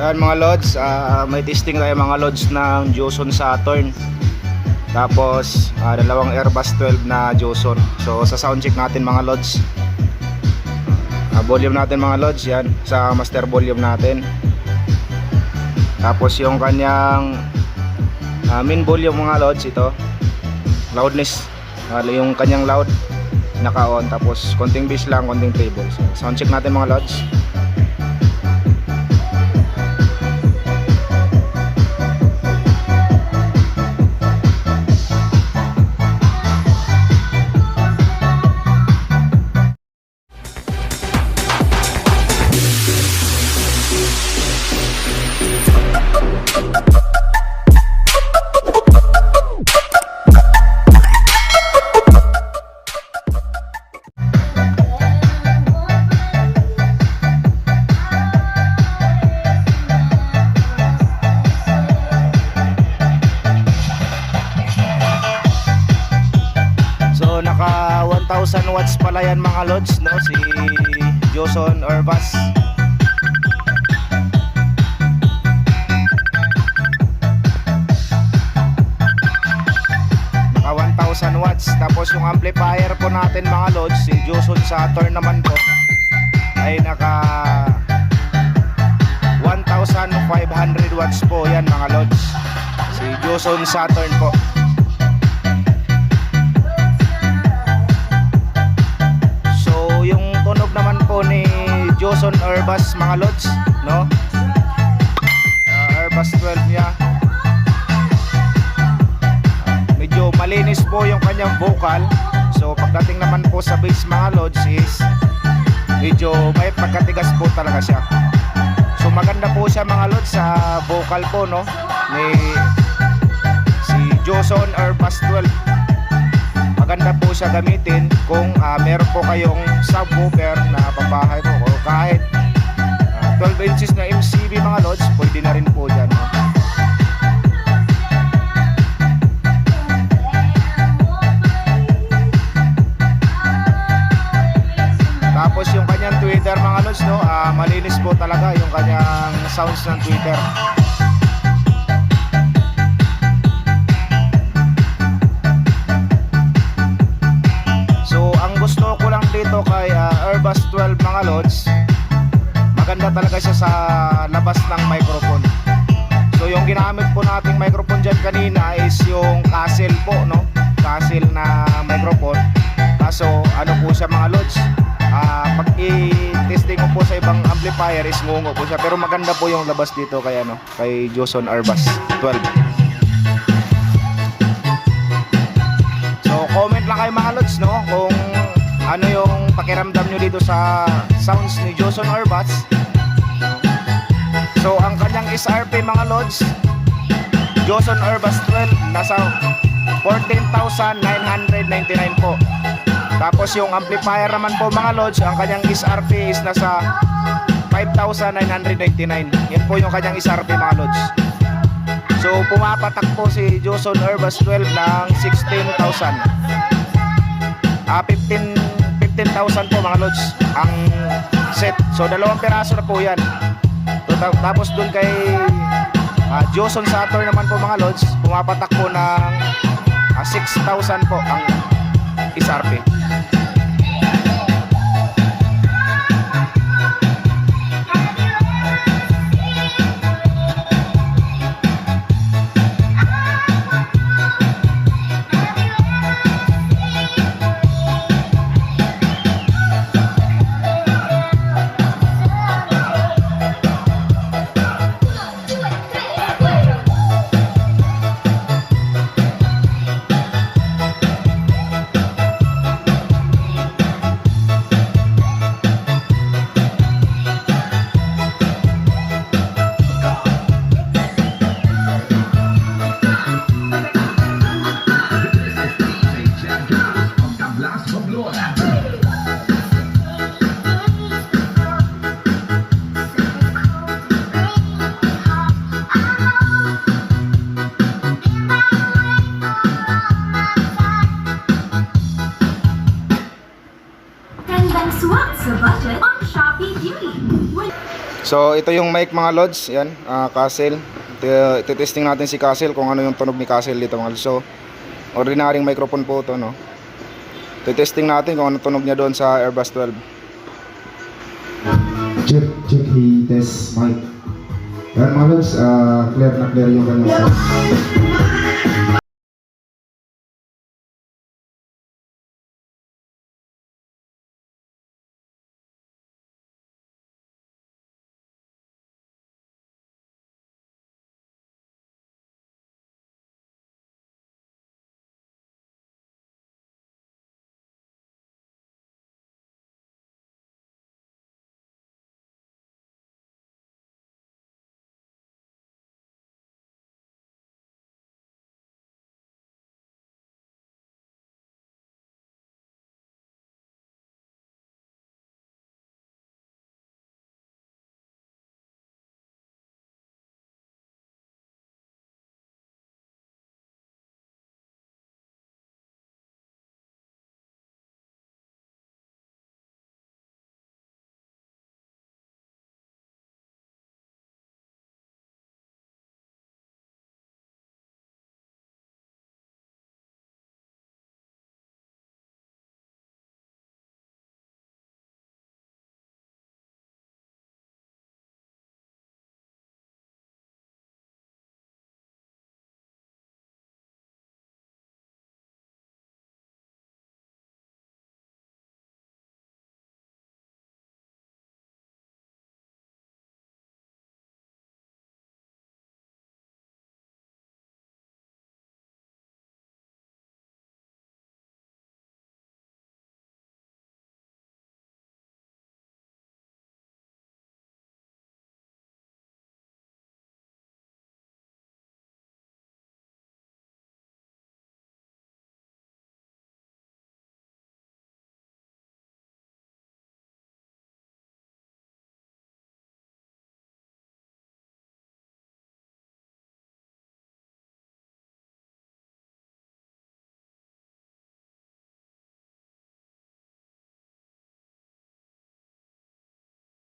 Yan mga lods, ah, may testing tayo mga lods ng Joson Saturn. Tapos ah, dalawang Airbus 12 na Joson. So sa sound check natin mga lods. Ah, volume natin mga lods yan sa master volume natin. Tapos yung kanyang ah, main volume mga lods ito. Loudness. Ah, yung kanyang loud naka-on tapos konting bass lang, konting treble. So sound check natin mga lods. 1000 watts pala yan mga lods no si Joson Orbas. Naka 1000 watts tapos yung amplifier po natin mga lods si Joson Saturn naman po ay naka 1500 watts po yan mga lods. Si Joson Saturn po. Urbas mga lods, no? Uh, Urbas 12 niya. Ah, medyo malinis po yung kanyang vocal. So pagdating naman po sa bass mga lods is medyo may pagkatigas po talaga siya. So maganda po siya mga lods sa vocal po no ni si Joson Urbas 12 maganda po siya gamitin kung ah, meron po kayong subwoofer na pabahay po o kahit ah, 12 inches na MCB mga lods. Pwede na rin po dyan tapos yung kanyang Twitter mga lods no? Ah, malinis po talaga yung kanyang sounds ng Twitter. So ang gusto ko lang dito kay uh, Airbus 12 mga lods Talaga siya sa labas ng microphone. So yung ginamit po nating microphone dyan kanina is yung Castle po no? Castle na microphone. Kaso ano po siya mga lods? Ah, Pag i-testing po sa ibang amplifier is ngungo po siya. Pero maganda po yung labas dito kay, ano, kay Joson Airbus 12 So comment lang kayo mga lods no? Kung ano yung pakiramdam nyo dito sa sounds ni Joson Orbats. So ang kanyang SRP mga lods Joson Orbats 12 nasa 14,999 po. Tapos yung amplifier naman po mga lods ang kanyang SRP is nasa 5,999. Yan po yung kanyang SRP mga lods. So pumapatak po si Joson Urbas 12 ng 16,000. Ah 15 15,000 po mga lods ang set. So dalawang piraso na po 'yan. Tapos doon kay ah, Joson Saturn naman po mga lods, pumapatak po ng ah, 6,000 po ang SRP. extra budget on Shopee Beauty. So ito yung mic mga lods, yan, uh, Castle. Titesting natin si Castle kung ano yung tunog ni Castle dito mga lods. So ordinaryong microphone po ito, no. Titesting natin kung ano tunog niya doon sa Airbus 12. Check, check he test mic. Yan mga lods, uh, clear na clear yung kanyang.